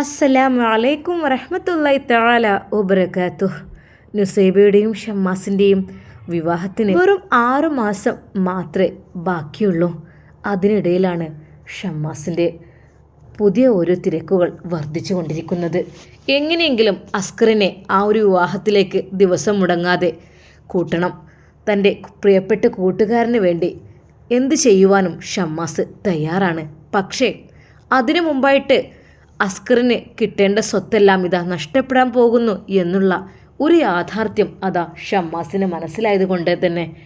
അസ്സലാമു അലൈക്കും വറഹമത്തല്ലായി തആല വബറകാതുഹു. നുസൈബയുടെയും ഷമ്മാസിന്റെയും വിവാഹത്തിന് വെറും ആറു മാസം മാത്രമേ ബാക്കിയുള്ളൂ. അതിനിടയിലാണ് ഷമ്മാസിന്റെ പുതിയ ഓരോ തിരക്കുകൾ വർദ്ധിച്ചു കൊണ്ടിരിക്കുന്നത്. എങ്ങനെയെങ്കിലും അസ്കറിനെ ആ ഒരു വിവാഹത്തിലേക്ക് ദിവസം മുടങ്ങാതെ കൂട്ടണം. തന്റെ പ്രിയപ്പെട്ട കൂട്ടുകാരന് വേണ്ടി എന്ത് ചെയ്യുവാനും ഷമ്മാസ് തയ്യാറാണ്. പക്ഷേ അതിനു മുമ്പായിട്ട് അസ്കറിന് കിട്ടേണ്ട സ്വത്തെല്ലാം ഇതാ നഷ്ടപ്പെടാൻ പോകുന്നു എന്നുള്ള ഒരു യാഥാർത്ഥ്യം അതാ ഷമ്മാസിന് മനസ്സിലായതുകൊണ്ട് തന്നെ.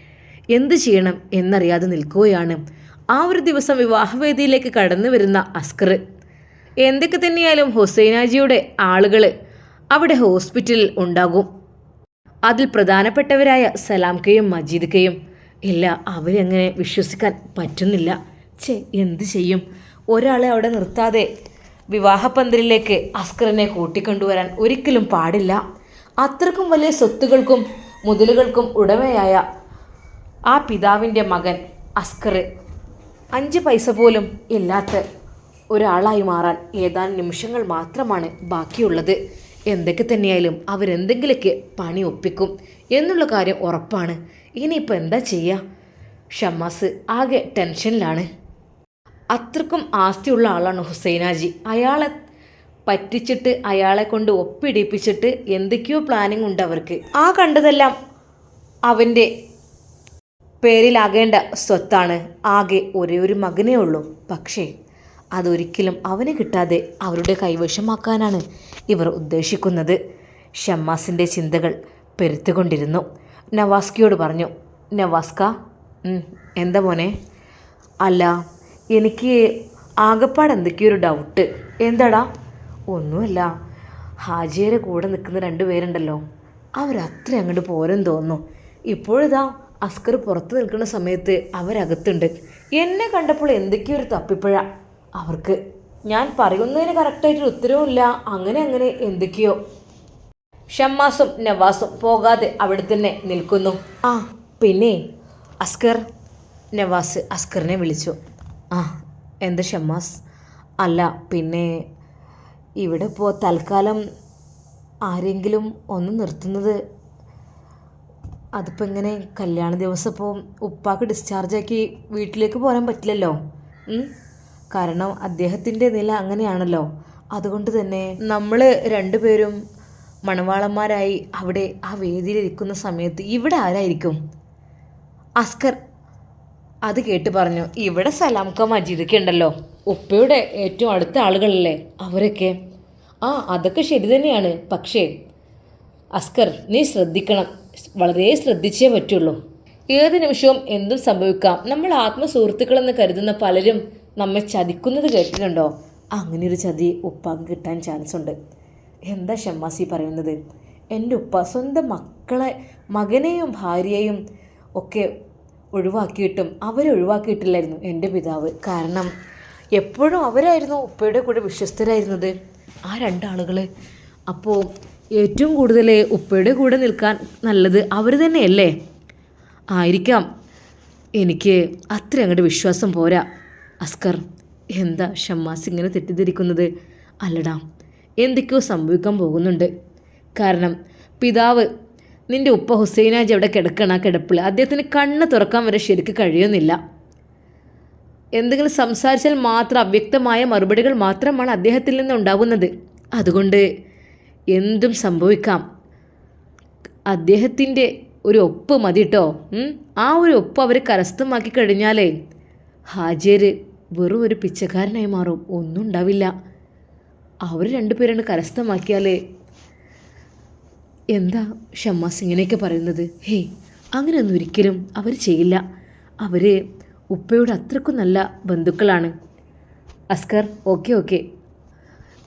എന്ത് ചെയ്യണം എന്നറിയാതെ നിൽക്കുകയാണ്. ആ ഒരു ദിവസം വിവാഹവേദിയിലേക്ക് കടന്നു വരുന്ന അസ്കർ എന്തൊക്കെ തന്നെയായാലും ഹുസൈനാജിയുടെ ആളുകൾ അവിടെ ഹോസ്പിറ്റലിൽ ഉണ്ടാകും. അതിൽ പ്രധാനപ്പെട്ടവരായ സലാംക്കയും മജീദ്ക്കയും ഇല്ല അവരങ്ങനെ വിശ്വസിക്കാൻ പറ്റുന്നില്ല. ചേ എന്ത് ചെയ്യും? ഒരാളെ അവിടെ നിർത്താതെ വിവാഹപ്പന്തലിലേക്ക് അസ്കറിനെ കൂട്ടിക്കൊണ്ടുവരാൻ ഒരിക്കലും പാടില്ല. അത്രക്കും വലിയ സ്വത്തുകൾക്കും മുതലുകൾക്കും ഉടമയായ ആ പിതാവിന്റെ മകൻ അസ്കർ അഞ്ച് പൈസ പോലും ഇല്ലാത്ത ഒരാളായി മാറാൻ ഏതാനും നിമിഷങ്ങൾ മാത്രമാണ് ബാക്കിയുള്ളത്. എന്തൊക്കെ തന്നെയായാലും അവരെന്തെങ്കിലുമൊക്കെ പണി ഒപ്പിക്കും എന്നുള്ള കാര്യം ഉറപ്പാണ്. ഇനിയിപ്പോൾ എന്താ ചെയ്യുക ഷമ്മാസ് ആകെ ടെൻഷനിലാണ്. അത്രക്കും ആസ്തിയുള്ള ആളാണ് ഹുസൈനാജി. അയാളെ പറ്റിച്ചിട്ട് അയാളെ കൊണ്ട് ഒപ്പിടിപ്പിച്ചിട്ട് എന്തൊക്കെയോ പ്ലാനിങ് ഉണ്ട് അവർക്ക്. ആ കണ്ടതെല്ലാം അവന്റെ പേരിലാകേണ്ട സ്വത്താണ്. ആകെ ഒരേ ഒരു മകനേ ഉള്ളൂ. പക്ഷേ അതൊരിക്കലും അവന് കിട്ടാതെ അവരുടെ കൈവശമാക്കാനാണ് ഇവർ ഉദ്ദേശിക്കുന്നത്. ഷമ്മാസിന്റെ ചിന്തകൾ പെരുത്തുകൊണ്ടിരുന്നു. നവാസ്കിയോട് പറഞ്ഞു നവാസ്ക എന്താ മോനെ? അല്ല എനിക്ക് ആകപ്പാട് എന്തൊക്കെയോ ഒരു ഡൗട്ട് എന്താടാ? ഒന്നുമല്ല. ഹാജിയുടെ കൂടെ നിൽക്കുന്ന രണ്ട് പേരുണ്ടല്ലോ. അവരത്ര അങ്ങോട്ട് പോരെന്ന് തോന്നുന്നു. ഇപ്പോഴിതാ അസ്കർ പുറത്ത് നിൽക്കുന്ന സമയത്ത് അവരകത്തുണ്ട്. എന്നെ കണ്ടപ്പോൾ എന്തൊക്കെയോ ഒരു തപ്പിപ്പഴ. അവർക്ക് ഞാൻ പറയുന്നതിന് കറക്റ്റായിട്ടൊരു ഉത്തരവുമില്ല. അങ്ങനെ അങ്ങനെ എന്തൊക്കെയോ. ഷമ്മാസും നവാസും പോകാതെ അവിടെ തന്നെ നിൽക്കുന്നു. ആ പിന്നെ അസ്കർ നവാസ് അസ്കറിനെ വിളിച്ചു. ആ എന്ത് ഷമ്മാസ്. അല്ല പിന്നെ ഇവിടെ ഇപ്പോൾ തൽക്കാലം ആരെങ്കിലും ഒന്ന് നിർത്തുന്നത്. അതിപ്പോൾ ഇങ്ങനെ കല്യാണ ദിവസം ഇപ്പോൾ ഉപ്പാക്ക് ഡിസ്ചാർജാക്കി വീട്ടിലേക്ക് പോരാൻ പറ്റില്ലല്ലോ. കാരണം അദ്ദേഹത്തിന്റെ നില അങ്ങനെയാണല്ലോ. അതുകൊണ്ട് തന്നെ നമ്മൾ രണ്ടുപേരും മണവാളന്മാരായി അവിടെ ആ വേദിയിലിരിക്കുന്ന സമയത്ത് ഇവിടെ ആരായിരിക്കും? അസ്കർ അത് കേട്ട് പറഞ്ഞു ഇവിടെ സലാംക്ക മജീദൊക്കെ ഉണ്ടല്ലോ. ഉപ്പയുടെ ഏറ്റവും അടുത്ത ആളുകളല്ലേ അവരൊക്കെ? ആ അതൊക്കെ ശരി തന്നെയാണ്. പക്ഷേ അസ്കർ നീ ശ്രദ്ധിക്കണം. വളരെ ശ്രദ്ധിച്ചേ പറ്റുള്ളൂ. ഏത് നിമിഷവും എന്തും സംഭവിക്കാം. നമ്മൾ ആത്മസുഹൃത്തുക്കളെന്ന് കരുതുന്ന പലരും നമ്മെ ചതിക്കുന്നത് കേട്ടിട്ടുണ്ടോ? അങ്ങനെ ഒരു ചതി ഉപ്പാക്ക് കിട്ടാൻ ചാൻസ് ഉണ്ട് എന്താ ഷമ്മാസി പറയുന്നത്? എന്റെ ഉപ്പ സ്വന്തം മക്കളെ മകനെയും ഭാര്യയെയും ഒക്കെ ഒഴിവാക്കിയിട്ടും അവരെ ഒഴിവാക്കിയിട്ടില്ലായിരുന്നു എന്റെ പിതാവ്. കാരണം എപ്പോഴും അവരായിരുന്നു ഉപ്പയുടെ കൂടെ വിശ്വസ്തരായിരുന്നത്. ആ രണ്ടാളുകൾ അപ്പോൾ ഏറ്റവും കൂടുതൽ ഉപ്പയുടെ കൂടെ നിൽക്കാൻ നല്ലത് അവർ തന്നെയല്ലേ? ആയിരിക്കാം. എനിക്ക് അത്ര അങ്ങോട്ട് വിശ്വാസം പോരാ. അസ്കർ എന്താ ഷമ്മാസ് ഇങ്ങനെ തെറ്റിദ്ധരിക്കുന്നത്? അല്ലടാ എന്തൊക്കെയോ സംഭവിക്കാൻ പോകുന്നുണ്ട്. കാരണം പിതാവ് നിന്റെ ഉപ്പ ഹുസൈനാജ് അവിടെ കിടക്കണ കിടപ്പിൽ അദ്ദേഹത്തിന് കണ്ണ് തുറക്കാൻ വരെ ശരിക്ക് കഴിയുന്നില്ല. എന്തെങ്കിലും സംസാരിച്ചാൽ മാത്രം അവ്യക്തമായ മറുപടികൾ മാത്രമാണ് അദ്ദേഹത്തിൽ നിന്ന് ഉണ്ടാകുന്നത്. അതുകൊണ്ട് എന്തും സംഭവിക്കാം. അദ്ദേഹത്തിന്റെ ഒരു ഒപ്പ് മതി കേട്ടോ ആ ഒരു ഒപ്പ് അവർ കരസ്ഥമാക്കി കഴിഞ്ഞാലേ ഹാജിയർ വെറും ഒരു പിച്ചക്കാരനായി മാറും. ഒന്നും ഉണ്ടാവില്ല. അവർ രണ്ടുപേരാണ് കരസ്ഥമാക്കിയാലേ എന്താ ഷമ്മാസ് ഇങ്ങനെയൊക്കെ പറയുന്നത്? ഹേയ് അങ്ങനെയൊന്നും ഒരിക്കലും അവർ ചെയ്യില്ല. അവർ ഉപ്പയോട് അത്രക്കും നല്ല ബന്ധുക്കളാണ്. Askar okay okay.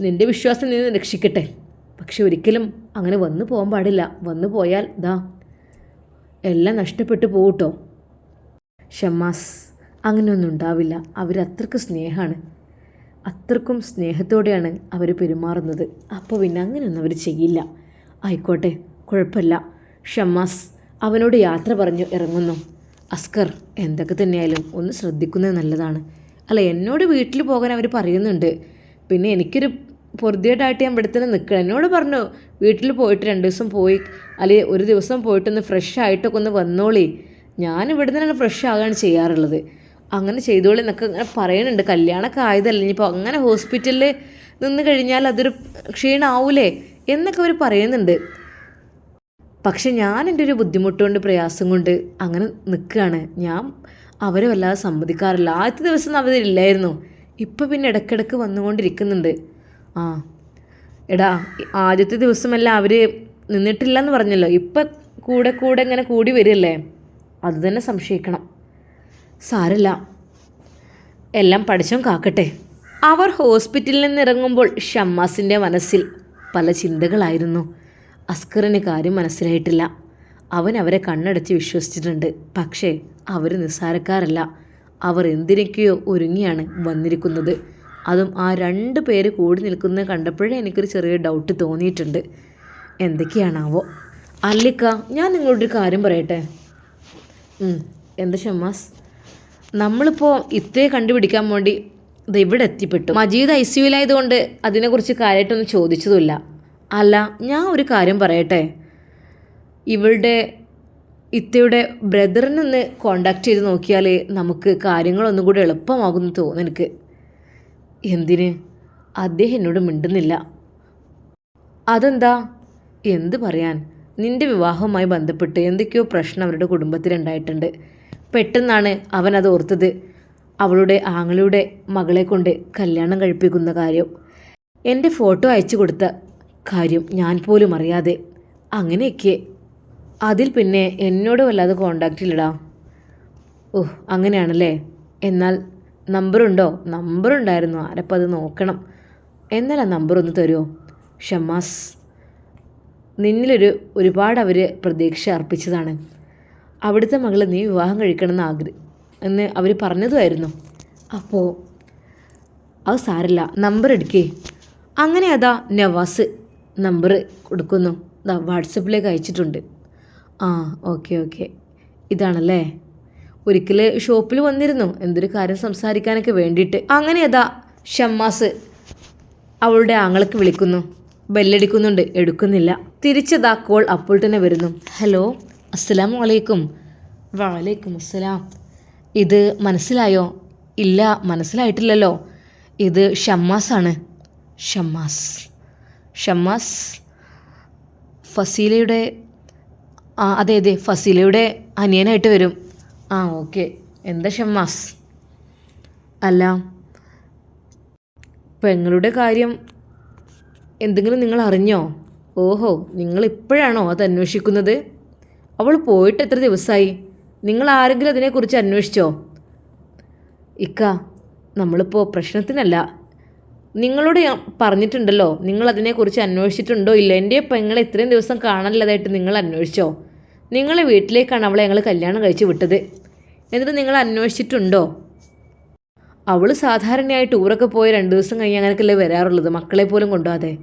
നിന്റെ വിശ്വാസം നിന്ന് രക്ഷിക്കട്ടെ. പക്ഷെ ഒരിക്കലും അങ്ങനെ വന്നു പോകാൻ പാടില്ല. വന്നു പോയാൽ ദാ എല്ലാം നഷ്ടപ്പെട്ടു പോകട്ടോ ഷമ്മാസ് അങ്ങനെയൊന്നും ഉണ്ടാവില്ല. അവരത്രക്ക് സ്നേഹമാണ്. അത്രക്കും സ്നേഹത്തോടെയാണ് അവർ പെരുമാറുന്നത്. അപ്പോൾ പിന്നെ അങ്ങനെയൊന്നും അവർ ചെയ്യില്ല. ആയിക്കോട്ടെ കുഴപ്പമില്ല. ഷമ്മാസ് അവനോട് യാത്ര പറഞ്ഞു ഇറങ്ങുന്നു. അസ്കർ എന്തൊക്കെ തന്നെയായാലും ഒന്ന് ശ്രദ്ധിക്കുന്നത് നല്ലതാണ്. അല്ല എന്നോട് വീട്ടിൽ പോകാൻ അവർ പറയുന്നുണ്ട്. പിന്നെ എനിക്കൊരു പൊറുതിയായിട്ടായിട്ട് ഞാൻ ഇവിടെ തന്നെ നിൽക്കണം എന്നോട് പറഞ്ഞു വീട്ടിൽ പോയിട്ട് രണ്ട് ദിവസം പോയി അല്ലെ ഒരു ദിവസം പോയിട്ടൊന്ന് ഫ്രഷ് ആയിട്ടൊക്കെ ഒന്ന് വന്നോളി. ഞാൻ ഇവിടെ തന്നെയാണ് ഫ്രഷ് ആകുകയാണ് ചെയ്യാറുള്ളത്. അങ്ങനെ ചെയ്തോളി എന്നൊക്കെ അങ്ങനെ പറയുന്നുണ്ട്. കല്യാണമൊക്കെ ആയതല്ലേ ഇനിയിപ്പോൾ അങ്ങനെ ഹോസ്പിറ്റലിൽ നിന്ന് കഴിഞ്ഞാൽ അതൊരു ക്ഷീണമാവൂലേ എന്നൊക്കെ അവർ പറയുന്നുണ്ട്. പക്ഷെ ഞാൻ എന്റെ ഒരു ബുദ്ധിമുട്ടുകൊണ്ട് പ്രയാസം കൊണ്ട് അങ്ങനെ നിൽക്കുകയാണ്. ഞാൻ അവരെ വല്ലാതെ സമ്മതിക്കാറില്ല. ആദ്യത്തെ ദിവസം അവരില്ലായിരുന്നു ഇപ്പം പിന്നെ ഇടയ്ക്കിടയ്ക്ക് വന്നുകൊണ്ടിരിക്കുന്നുണ്ട്. ആ എടാ ആദ്യത്തെ ദിവസമല്ല അവർ നിന്നിട്ടില്ല എന്ന് പറഞ്ഞല്ലോ. ഇപ്പം കൂടെ കൂടെ ഇങ്ങനെ കൂടി വരികയല്ലേ അത് തന്നെ സംശയിക്കണം. സാരല്ല. എല്ലാം പഠിച്ചും കാക്കട്ടെ. അവർ ഹോസ്പിറ്റലിൽ നിന്ന് ഇറങ്ങുമ്പോൾ ഷമ്മാസിന്റെ മനസ്സിൽ പല ചിന്തകളായിരുന്നു. അസ്കറിന് കാര്യം മനസ്സിലായിട്ടില്ല. അവൻ അവരെ കണ്ണടച്ച് വിശ്വസിച്ചിട്ടുണ്ട്. പക്ഷേ അവർ നിസ്സാരക്കാരല്ല. അവർ എന്തിനൊക്കെയോ ഒരുങ്ങിയാണ് വന്നിരിക്കുന്നത്. അതും ആ രണ്ട് പേര് കൂടി നിൽക്കുന്നത് കണ്ടപ്പോഴേ എനിക്കൊരു ചെറിയ ഡൗട്ട് തോന്നിയിട്ടുണ്ട്. എന്തൊക്കെയാണാവോ? അല്ലിക്ക ഞാൻ നിങ്ങളോടൊരു കാര്യം പറയട്ടെ? എന്താ ഷമ്മാസ്? നമ്മളിപ്പോൾ ഇത്രയും കണ്ടുപിടിക്കാൻ വേണ്ടി ദേ ഇവിടെ എത്തിപ്പെട്ടു. മജീദ് ഐ സി യുലായതുകൊണ്ട് അതിനെക്കുറിച്ച് കാര്യമായിട്ടൊന്നും ചോദിച്ചതുമില്ല. അല്ല ഞാൻ ഒരു കാര്യം പറയട്ടെ? ഇവളുടെ ഇത്തയുടെ ബ്രദറിനൊന്ന് കോണ്ടാക്ട് ചെയ്ത് നോക്കിയാൽ നമുക്ക് കാര്യങ്ങളൊന്നും കൂടി എളുപ്പമാകുമെന്ന് തോന്നുന്നു എനിക്ക്. എന്തിന്? അദ്ദേഹം എന്നോട് മിണ്ടുന്നില്ല. അതെന്താ? എന്ത് പറയാൻ? നിന്റെ വിവാഹവുമായി ബന്ധപ്പെട്ട് എന്തൊക്കെയോ പ്രശ്നം അവരുടെ കുടുംബത്തിലുണ്ടായിട്ടുണ്ട്. പെട്ടെന്നാണ് അവൻ അത് ഓർത്തത്. അവളുടെ ആങ്ങളുടെ മകളെ കൊണ്ട് കല്യാണം കഴിപ്പിക്കുന്ന കാര്യം. എന്റെ ഫോട്ടോ അയച്ചു കൊടുത്ത കാര്യം ഞാൻ പോലും അറിയാതെ അങ്ങനെയൊക്കെ. അതിൽ പിന്നെ എന്നോട് വല്ലാതെ കോണ്ടാക്റ്റ് ഇല്ലടാ. ഓ അങ്ങനെയാണല്ലേ? എന്നാൽ നമ്പറുണ്ടോ നമ്പറുണ്ടായിരുന്നു ആരപ്പോൾ അത് നോക്കണം. എന്നാൽ ആ നമ്പർ ഒന്ന് തരുമോ ഷമാസ് നിന്നിലൊരു ഒരുപാട് അവർ പ്രതീക്ഷ അർപ്പിച്ചതാണ്. അവിടുത്തെ മകളെ നീ വിവാഹം കഴിക്കണമെന്ന് ആഗ്രഹം എന്ന് അവർ പറഞ്ഞതുമായിരുന്നു. അപ്പോൾ അത് സാരല്ല നമ്പർ എടുക്കേ. അങ്ങനെ അതാ നവാസ് നമ്പർ കൊടുക്കുന്നു. ദാ വാട്സപ്പിലേക്ക് അയച്ചിട്ടുണ്ട്. ആ ഓക്കെ ഓക്കെ. ഇതാണല്ലേ? ഒരിക്കൽ ഷോപ്പിൽ വന്നിരുന്നു. എന്തൊരു കാര്യം സംസാരിക്കാനൊക്കെ വേണ്ടിയിട്ട്. അങ്ങനെ അതാ ഷമ്മാസ് അവളുടെ ആങ്ങൾക്ക് വിളിക്കുന്നു. ബെല്ലടിക്കുന്നുണ്ട്. എടുക്കുന്നില്ല. തിരിച്ചതാ കോൾ അപ്പോൾ തന്നെ വരുന്നു. ഹലോ അസ്സലാമലൈക്കും വലൈക്കും അസ്സലാം ഇത് മനസ്സിലായോ? ഇല്ല മനസ്സിലായിട്ടില്ലല്ലോ. ഇത് ഷമ്മാസാണ്. ഷമ്മാസ്. ഷമ്മാസ് ഫസീലയുടെ ആ അതെ അതെ ഫസീലയുടെ അനിയനായിട്ട് വരും. ആ ഓക്കെ. എന്താ ഷമ്മാസ്? അല്ല പെങ്ങളുടെ കാര്യം എന്തെങ്കിലും നിങ്ങൾ അറിഞ്ഞോ? ഓഹോ നിങ്ങൾ ഇപ്പോഴാണോ അത് അന്വേഷിക്കുന്നത്? അവൾ പോയിട്ട് എത്ര ദിവസമായി? നിങ്ങൾ ആരെങ്കിലും അതിനെക്കുറിച്ച് അന്വേഷിച്ചോ? ഇക്ക നമ്മളിപ്പോൾ പ്രശ്നത്തിനല്ല. നിങ്ങളോട് ഞാൻ പറഞ്ഞിട്ടുണ്ടല്ലോ നിങ്ങൾ അതിനെക്കുറിച്ച് അന്വേഷിച്ചിട്ടുണ്ടോ ഇല്ല? എന്റെ പെങ്ങളെ ഇത്രയും ദിവസം കാണാനില്ലതായിട്ട് നിങ്ങൾ അന്വേഷിച്ചോ? നിങ്ങളെ വീട്ടിലേക്കാണ് അവളെ ഞങ്ങൾ കല്യാണം കഴിച്ച് വിട്ടത്. എന്നിട്ട് നിങ്ങൾ അന്വേഷിച്ചിട്ടുണ്ടോ? അവൾ സാധാരണയായി ടൂറൊക്കെ പോയി രണ്ട് ദിവസം കഴിഞ്ഞ് അങ്ങനെയൊക്കെയല്ലേ വരാറുള്ളത് മക്കളെ പോലും കൊണ്ടുപോകാതെ.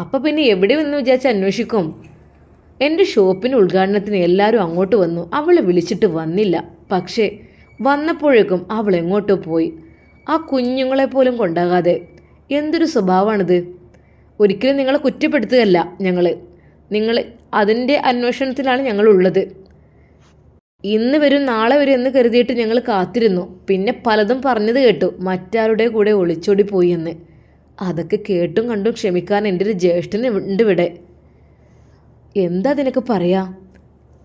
അപ്പം പിന്നെ എവിടെ വന്ന് വിചാരിച്ച് അന്വേഷിക്കും? എന്റെ ഷോപ്പിന് ഉദ്ഘാടനത്തിന് എല്ലാവരും അങ്ങോട്ട് വന്നു. അവളെ വിളിച്ചിട്ട് വന്നില്ല. പക്ഷേ വന്നപ്പോഴേക്കും അവൾ എങ്ങോട്ടോ പോയി. ആ കുഞ്ഞുങ്ങളെ പോലും കൊണ്ടാകാതെ. എന്തൊരു സ്വഭാവമാണിത്? ഒരിക്കലും നിങ്ങളെ കുറ്റപ്പെടുത്തുകയല്ല ഞങ്ങൾ നിങ്ങൾ അതിന്റെ അന്വേഷണത്തിലാണ് ഞങ്ങളുള്ളത്. ഇന്ന് വരും നാളെ വരും എന്ന് കരുതിയിട്ട് ഞങ്ങൾ കാത്തിരുന്നു. പിന്നെ പലതും പറഞ്ഞത് കേട്ടു. മറ്റാരുടെ കൂടെ ഒളിച്ചോടി പോയി എന്ന്. അതൊക്കെ കേട്ടും കണ്ടും ക്ഷമിക്കാൻ എന്റെ ഒരു ജ്യേഷ്ഠന് ഉണ്ട് ഇവിടെ. എന്താ നിനക്ക് പറയാ?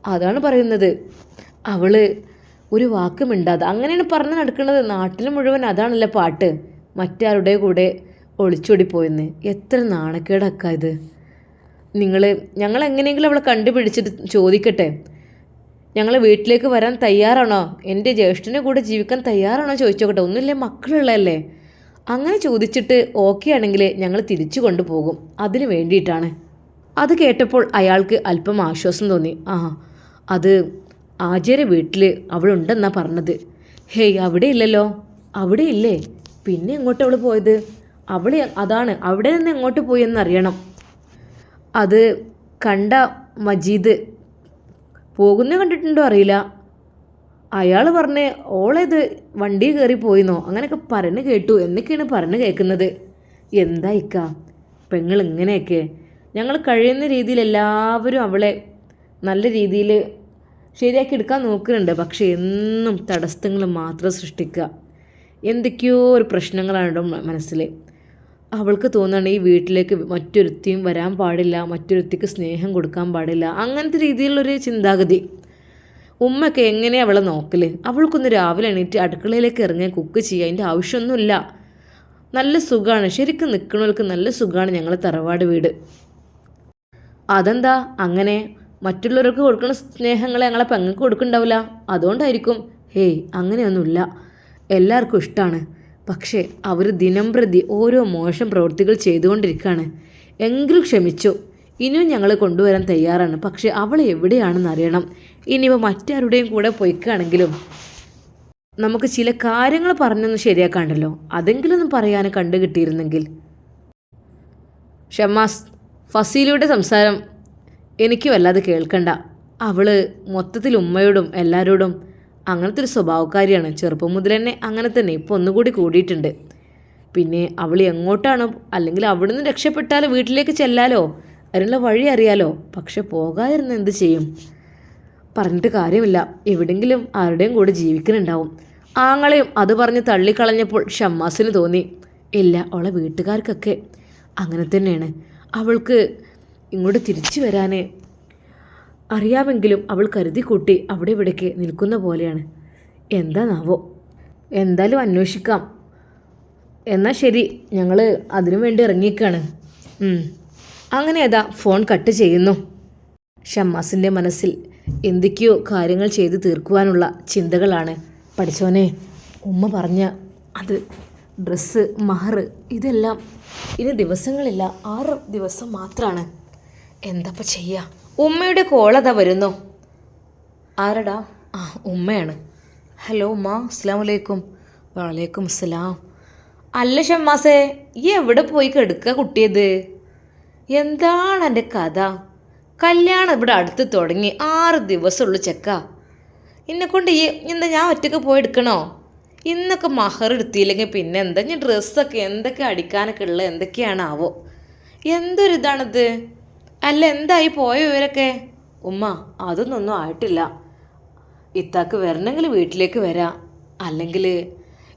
അതാണ് പറയുന്നത്. അവൾ ഒരു വാക്ക് മിണ്ടാതെ അങ്ങനെയാണ് പറഞ്ഞു നടക്കുന്നത്. നാട്ടിൽ മുഴുവൻ അതാണല്ലോ പാട്ട്. മറ്റാരുടെ കൂടെ ഒളിച്ചോടി പോയെന്ന്. എത്ര നാണക്കേടക്ക ഇത്. നിങ്ങൾ ഞങ്ങൾ എങ്ങനെയെങ്കിലും അവളെ കണ്ടുപിടിച്ചിട്ട് ചോദിക്കട്ടെ. ഞങ്ങൾ വീട്ടിലേക്ക് വരാൻ തയ്യാറാണോ? എന്റെ ജ്യേഷ്ഠനെ കൂടെ ജീവിക്കാൻ തയ്യാറാണോ ചോദിച്ചോക്കട്ടെ. ഒന്നുമില്ലേ മക്കളുള്ളതല്ലേ? അങ്ങനെ ചോദിച്ചിട്ട് ഓക്കെ ആണെങ്കിൽ ഞങ്ങൾ തിരിച്ചു കൊണ്ടുപോകും. അതിന് വേണ്ടിയിട്ടാണ്. അത് കേട്ടപ്പോൾ അയാൾക്ക് അല്പം ആശ്വാസം തോന്നി. ആ അത് ആചാര്യ വീട്ടിൽ അവളുണ്ടെന്നാണ് പറഞ്ഞത്. ഹേയ് അവിടെ ഇല്ലല്ലോ അവിടെ ഇല്ലേ പിന്നെ എങ്ങോട്ട് അവൾ പോയത്? അവൾ അതാണ് അവിടെ നിന്ന് എങ്ങോട്ട് പോയി എന്നറിയണം അത് കണ്ട മജീദ് പോകുന്ന കണ്ടിട്ടുണ്ടോ അറിയില്ല. അയാൾ പറഞ്ഞ് ഓളേത് വണ്ടി കയറി പോയിന്നോ? അങ്ങനെയൊക്കെ പറഞ്ഞു കേട്ടു. എന്നൊക്കെയാണ് പറഞ്ഞു കേൾക്കുന്നത്. എന്താ ഇക്ക? പെങ്ങൾ ഇങ്ങനെയൊക്കെ. ഞങ്ങൾ കഴിയുന്ന രീതിയിൽ എല്ലാവരും അവളെ നല്ല രീതിയിൽ ശരിയാക്കി എടുക്കാൻ നോക്കുന്നുണ്ട്. പക്ഷേ എന്നും തടസ്സങ്ങൾ മാത്രം സൃഷ്ടിക്കുക. എന്തൊക്കെയോ ഒരു പ്രശ്നങ്ങളാണ് മനസ്സിൽ. അവൾക്ക് തോന്നുകയാണ് ഈ വീട്ടിലേക്ക് മറ്റൊരുത്തിയും വരാൻ പാടില്ല മറ്റൊരുത്തിക്ക് സ്നേഹം കൊടുക്കാൻ പാടില്ല. അങ്ങനത്തെ രീതിയിലുള്ളൊരു ചിന്താഗതി. ഉമ്മയൊക്കെ എങ്ങനെയാണ് അവളെ നോക്കൽ അവൾക്കൊന്ന് രാവിലെ എണീറ്റ് അടുക്കളയിലേക്ക് ഇറങ്ങി കുക്ക് ചെയ്യുക. അതിന്റെ ആവശ്യമൊന്നുമില്ല. നല്ല സുഖമാണ്. ശരിക്കും നിൽക്കണവർക്ക് നല്ല സുഖമാണ് ഞങ്ങളുടെ തറവാട് വീട്. അതെന്താ? അങ്ങനെ മറ്റുള്ളവർക്ക് കൊടുക്കുന്ന സ്നേഹങ്ങളെ ഞങ്ങളെ പെങ്ങൾക്ക് കൊടുക്കണ്ടാവില്ല അതുകൊണ്ടായിരിക്കും. ഹേയ് അങ്ങനെയൊന്നുമില്ല. എല്ലാവർക്കും ഇഷ്ടമാണ്. പക്ഷേ അവർ ദിനം പ്രതി ഓരോ മോശം പ്രവൃത്തികൾ ചെയ്തുകൊണ്ടിരിക്കുകയാണ്. എങ്കിലും ക്ഷമിച്ചു. ഇനിയും ഞങ്ങൾ കൊണ്ടുവരാൻ തയ്യാറാണ്. പക്ഷേ അവൾ എവിടെയാണെന്ന് അറിയണം. ഇനിയിപ്പോൾ മറ്റാരുടെയും കൂടെ പോയിക്കാണെങ്കിലും നമുക്ക് ചില കാര്യങ്ങൾ പറഞ്ഞൊന്ന് ശരിയാക്കാണ്ടല്ലോ. അതെങ്കിലും ഒന്ന് പറയാൻ കണ്ടു ഷമാസ് ഫസീലയുടെ സംസാരം എനിക്ക് വല്ലാതെ കേൾക്കണ്ട. അവൾ മൊത്തത്തിൽ ഉമ്മയോടും എല്ലാവരോടും അങ്ങനത്തെ ഒരു സ്വഭാവക്കാരിയാണ്. ചെറുപ്പം മുതൽ തന്നെ അങ്ങനെ തന്നെ. ഇപ്പോൾ ഒന്നുകൂടി കൂടിയിട്ടുണ്ട്. പിന്നെ അവൾ എങ്ങോട്ടാണോ അല്ലെങ്കിൽ അവിടുന്ന് രക്ഷപ്പെട്ടാൽ വീട്ടിലേക്ക് ചെല്ലാലോ അതിനുള്ള വഴി അറിയാലോ. പക്ഷെ പോകാതിരുന്ന് എന്ത് ചെയ്യും? പറഞ്ഞിട്ട് കാര്യമില്ല. എവിടെങ്കിലും ആരുടെയും കൂടെ ജീവിക്കുന്നുണ്ടാവും ആങ്ങളെയും അത് പറഞ്ഞ് തള്ളിക്കളഞ്ഞപ്പോൾ ഷമ്മാസിന് തോന്നി. ഇല്ല അവളെ വീട്ടുകാർക്കൊക്കെ അങ്ങനെ തന്നെയാണ്. അവൾക്ക് ഇങ്ങോട്ട് തിരിച്ചു വരാൻ അറിയാമെങ്കിലും അവൾ കരുതി കൂട്ടി അവിടെ ഇവിടേക്ക് നിൽക്കുന്ന പോലെയാണ്. എന്താണാവോ? എന്തായാലും അന്വേഷിക്കാം. എന്നാൽ ശരി ഞങ്ങൾ അതിനു വേണ്ടി ഇറങ്ങിയേക്കാണ്. അങ്ങനെ ഏതാ ഫോൺ കട്ട് ചെയ്യുന്നു. ഷമ്മാസിന്റെ മനസ്സിൽ എന്തൊക്കെയോ കാര്യങ്ങൾ ചെയ്ത് തീർക്കുവാനുള്ള ചിന്തകളാണ്. പഠിച്ചോനെ ഉമ്മ പറഞ്ഞ അത് ഡ്രസ്സ് മഹർ ഇതെല്ലാം ഇനി ദിവസങ്ങളില്ല ആറ് ദിവസം മാത്രമാണ് എന്തപ്പോൾ ചെയ്യുക ഉമ്മയുടെ കോളതാ വരുന്നു. ആരടാ? ആ ഉമ്മയാണ്. ഹലോ ഉമ്മ അസ്സാം വലൈക്കും വലൈക്കും അസ്സലാം. അല്ല ഷമ്മാസേ ഈ എവിടെ പോയി കെടുക്കുക കുട്ടിയത്? എന്താണ് എന്റെ കഥ? കല്യാണം ഇവിടെ അടുത്ത് തുടങ്ങി ആറ് ദിവസമുള്ളൂ ചെക്ക. എന്നെ കൊണ്ട് ഈ എന്താ ഞാൻ ഒറ്റയ്ക്ക് പോയി എടുക്കണോ? ഇന്നൊക്കെ മഹർ എടുത്തില്ലെങ്കിൽ പിന്നെ എന്താ ഞാൻ ഡ്രസ്സൊക്കെ എന്തൊക്കെ അടിക്കാനൊക്കെ ഉള്ളത് എന്തൊക്കെയാണാവോ? എന്തൊരു ഇതാണിത് അല്ല എന്തായി പോയ ഇവരൊക്കെ ഉമ്മ അതൊന്നൊന്നും ആയിട്ടില്ല. ഇത്താക്ക് വരണമെങ്കിൽ വീട്ടിലേക്ക് വരാം. അല്ലെങ്കിൽ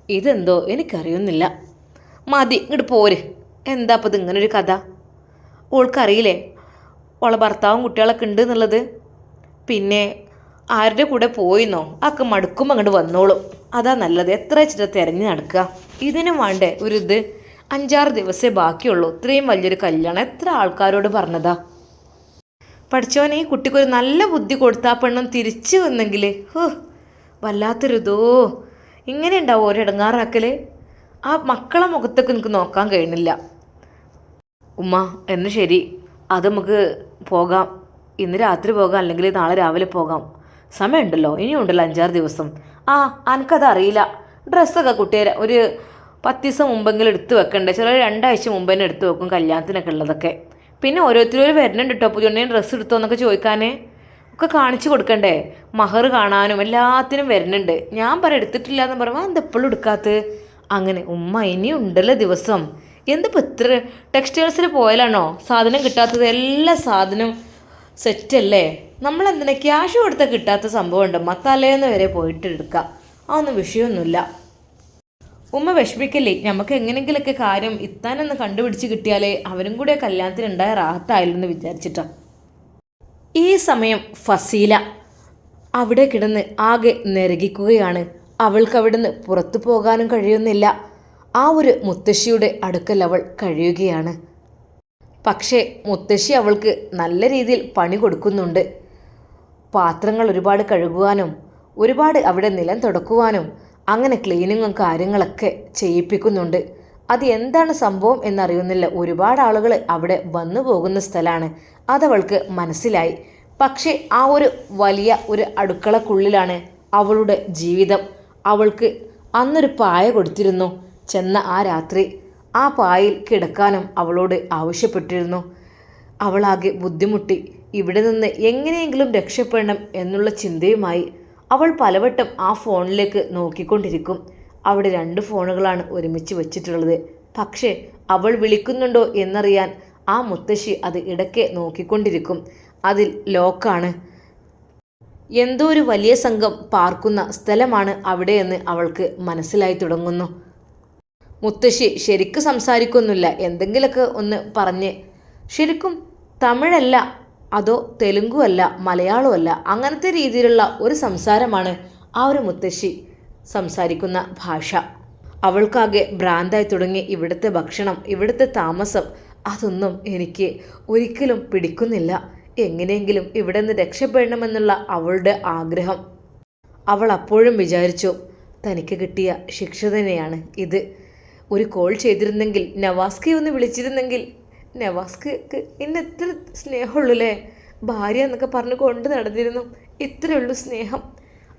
ഇതെന്തോ എനിക്കറിയുന്നില്ല. മതി ഇങ്ങോട്ട് പോര്. എന്താ അപ്പം ഇത് ഇങ്ങനൊരു കഥ? ഓൾക്കറിയില്ലേ? ഓളെ ഭർത്താവും കുട്ടികളൊക്കെ ഉണ്ട് എന്നുള്ളത്? പിന്നെ ആരുടെ കൂടെ പോയിന്നോ? അക്ക മടുക്കുമ്പോൾ അങ്ങോട്ട് വന്നോളും. അതാ നല്ലത്. എത്ര വെച്ചിട്ട് തിരഞ്ഞു നടക്കുക ഇതിനും വേണ്ടേ ഒരു ഇത്. അഞ്ചാറ് ദിവസമേ ബാക്കിയുള്ളൂ. ഇത്രയും വലിയൊരു കല്യാണം എത്ര ആൾക്കാരോട് പറഞ്ഞതാ? പഠിച്ചോനെ ഈ കുട്ടിക്കൊരു നല്ല ബുദ്ധി കൊടുത്താ പെണ്ണും തിരിച്ചു വന്നെങ്കിൽ ഹോ വല്ലാത്തൊരുതോ ഇങ്ങനെ ഉണ്ടാവും ഒരിടങ്ങാറാക്കൽ ആ മക്കളെ മുഖത്തൊക്കെ എനിക്ക് നോക്കാൻ കഴിയണില്ല ഉമ്മ എന്ന് ശരി. അത് നമുക്ക് പോകാം. ഇന്ന് രാത്രി പോകാം അല്ലെങ്കിൽ നാളെ രാവിലെ പോകാം. സമയമുണ്ടല്ലോ. ഇനിയുണ്ടല്ലോ അഞ്ചാറ് ദിവസം. ആ എനിക്കത് അറിയില്ല ഡ്രസ്സൊക്കെ കുട്ടിയെ ഒരു പത്ത് ദിവസം മുമ്പെങ്കിലും എടുത്ത് വെക്കണ്ടേ? ചില രണ്ടാഴ്ച മുമ്പ് തന്നെ എടുത്ത് വെക്കും കല്യാണത്തിനൊക്കെ ഉള്ളതൊക്കെ. പിന്നെ ഓരോരുത്തരും വരുന്നുണ്ട് കേട്ടോ പുതിയ ഡ്രസ്സ് എടുത്തോ എന്നൊക്കെ ചോദിക്കാനേ. ഒക്കെ കാണിച്ചു കൊടുക്കണ്ടേ? മഹർ കാണാനും എല്ലാത്തിനും വരുന്നുണ്ട്. ഞാൻ പറ എടുത്തിട്ടില്ല എന്ന് പറയുമ്പോൾ എന്താ എപ്പോഴും എടുക്കാത്ത അങ്ങനെ ഉമ്മ ഇനി ഉണ്ടല്ലോ ദിവസം. എന്തിപ്പോൾ ഇത്ര ടെക്സ്റ്റൈൽസിൽ പോയാലാണോ? സാധനം കിട്ടാത്തത് എല്ലാ സാധനവും സെറ്റല്ലേ? നമ്മളെന്തിനാ ക്യാഷ് കൊടുത്താൽ കിട്ടാത്ത സംഭവം ഉണ്ട് മത്താലേന്ന് വരെ പോയിട്ട് എടുക്കാം അതൊന്നും വിഷയമൊന്നുമില്ല. ഉമ്മ വിഷമിക്കല്ലേ? നമുക്ക് എങ്ങനെങ്കിലൊക്കെ കാര്യം ഇത്താനൊന്ന് കണ്ടുപിടിച്ച് കിട്ടിയാലേ അവരും കൂടെ കല്യാണത്തിന് ഉണ്ടായ വിചാരിച്ചിട്ടാ. ഈ സമയം ഫസീല അവിടെ കിടന്ന് ആകെ നിരകിക്കുകയാണ് അവൾക്ക് അവിടുന്ന് പുറത്തു പോകാനും കഴിയുന്നില്ല. ആ ഒരു മുത്തശ്ശിയുടെ അടുക്കൽ അവൾ കഴിയുകയാണ്. പക്ഷേ മുത്തശ്ശി അവൾക്ക് നല്ല രീതിയിൽ പണി കൊടുക്കുന്നുണ്ട്. പാത്രങ്ങൾ ഒരുപാട് കഴുകുവാനും ഒരുപാട് അവിടെ നിലം തുടക്കുവാനും അങ്ങനെ ക്ലീനിങ്ങും കാര്യങ്ങളൊക്കെ ചെയ്യിപ്പിക്കുന്നുണ്ട്. അത് എന്താണ് സംഭവം എന്നറിയുന്നില്ല. ഒരുപാട് ആളുകൾ അവിടെ വന്നു പോകുന്ന സ്ഥലമാണ്. അതവൾക്ക് മനസ്സിലായി. പക്ഷേ ആ ഒരു വലിയ ഒരു അടുക്കളക്കുള്ളിലാണ് അവളുടെ ജീവിതം. അവൾക്ക് അന്നൊരു പായ കൊടുത്തിരുന്നു. ചെന്ന ആ രാത്രി ആ പായിൽ കിടക്കാനും അവളോട് ആവശ്യപ്പെട്ടിരുന്നു. അവളാകെ ബുദ്ധിമുട്ടി. ഇവിടെ നിന്ന് എങ്ങനെയെങ്കിലും രക്ഷപ്പെടണം എന്നുള്ള ചിന്തയുമായി അവൾ പലവട്ടം ആ ഫോണിലേക്ക് നോക്കിക്കൊണ്ടിരിക്കും. അവിടെ രണ്ട് ഫോണുകളാണ് ഒരുമിച്ച് വെച്ചിട്ടുള്ളത്. പക്ഷേ അവൾ വിളിക്കുന്നുണ്ടോ എന്നറിയാൻ ആ മുത്തശ്ശി അത് ഇടയ്ക്ക് നോക്കിക്കൊണ്ടിരിക്കും. അതിൽ ലോക്കാണ്. എന്തോ ഒരു വലിയ സംഘം പാർക്കുന്ന സ്ഥലമാണ് അവിടെയെന്ന് അവൾക്ക് മനസ്സിലായി തുടങ്ങുന്നു. മുത്തശ്ശി ശരിക്ക് സംസാരിക്കൊന്നുമില്ല. എന്തെങ്കിലുമൊക്കെ ഒന്ന് പറഞ്ഞ്. ശരിക്കും തമിഴല്ല അതോ തെലുങ്കുമല്ല മലയാളമല്ല അങ്ങനത്തെ രീതിയിലുള്ള ഒരു സംസാരമാണ് ആ ഒരു മുത്തശ്ശി സംസാരിക്കുന്ന ഭാഷ. അവൾക്കാകെ ഭ്രാന്തായി തുടങ്ങി ഇവിടുത്തെ ഭക്ഷണം ഇവിടുത്തെ താമസം. അതൊന്നും എനിക്ക് ഒരിക്കലും പിടിക്കുന്നില്ല. എങ്ങനെയെങ്കിലും ഇവിടെ നിന്ന് രക്ഷപ്പെടണമെന്നുള്ള അവളുടെ ആഗ്രഹം. അവൾ അപ്പോഴും വിചാരിച്ചു തനിക്ക് കിട്ടിയ ശിക്ഷ തന്നെയാണ് ഇത്. ഒരു കോൾ ചെയ്തിരുന്നെങ്കിൽ നവാസ്കെ ഒന്ന് വിളിച്ചിരുന്നെങ്കിൽ നവാസ്കക്ക് ഇന്ന് എത്ര സ്നേഹമുള്ളൂല്ലേ? ഭാര്യ എന്നൊക്കെ പറഞ്ഞ് കൊണ്ട് നടന്നിരുന്നു. ഇത്രയുള്ളൂ സ്നേഹം.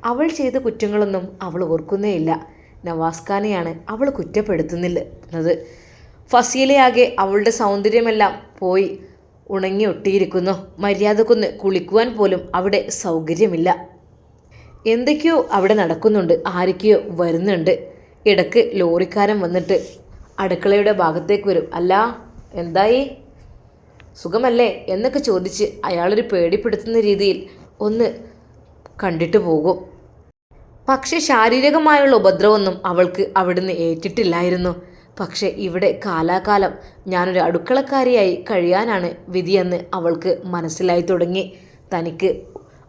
അവൾ ചെയ്ത കുറ്റങ്ങളൊന്നും അവൾ ഓർക്കുന്നേ ഇല്ല. നവാസ്ഖാനെയാണ് അവൾ കുറ്റപ്പെടുത്തുന്നില്ലെന്നത് ഫസീലയാകെ അവളുടെ സൗന്ദര്യമെല്ലാം പോയി ഉണങ്ങി ഒട്ടിയിരിക്കുന്നു. മര്യാദക്കൊന്ന് കുളിക്കുവാൻ പോലും അവിടെ സൗകര്യമില്ല. എന്തൊക്കെയോ അവിടെ നടക്കുന്നുണ്ട്. ആരൊക്കെയോ വരുന്നുണ്ട്. ഇടയ്ക്ക് ലോറിക്കാരൻ വന്നിട്ട് അടുക്കളയുടെ ഭാഗത്തേക്ക് വരും. അല്ല എന്തായി? സുഖമല്ലേ? എന്നൊക്കെ ചോദിച്ച് അയാളൊരു പേടിപ്പെടുത്തുന്ന രീതിയിൽ ഒന്ന് കണ്ടിട്ട് പോകും. പക്ഷെ ശാരീരികമായുള്ള ഉപദ്രവമൊന്നും അവൾക്ക് അവിടുന്ന് ഏറ്റിട്ടില്ലായിരുന്നു. പക്ഷെ ഇവിടെ കാലാകാലം ഞാനൊരു അടുക്കളക്കാരിയായി കഴിയാനാണ് വിധിയെന്ന് അവൾക്ക് മനസ്സിലായി തുടങ്ങി. തനിക്ക്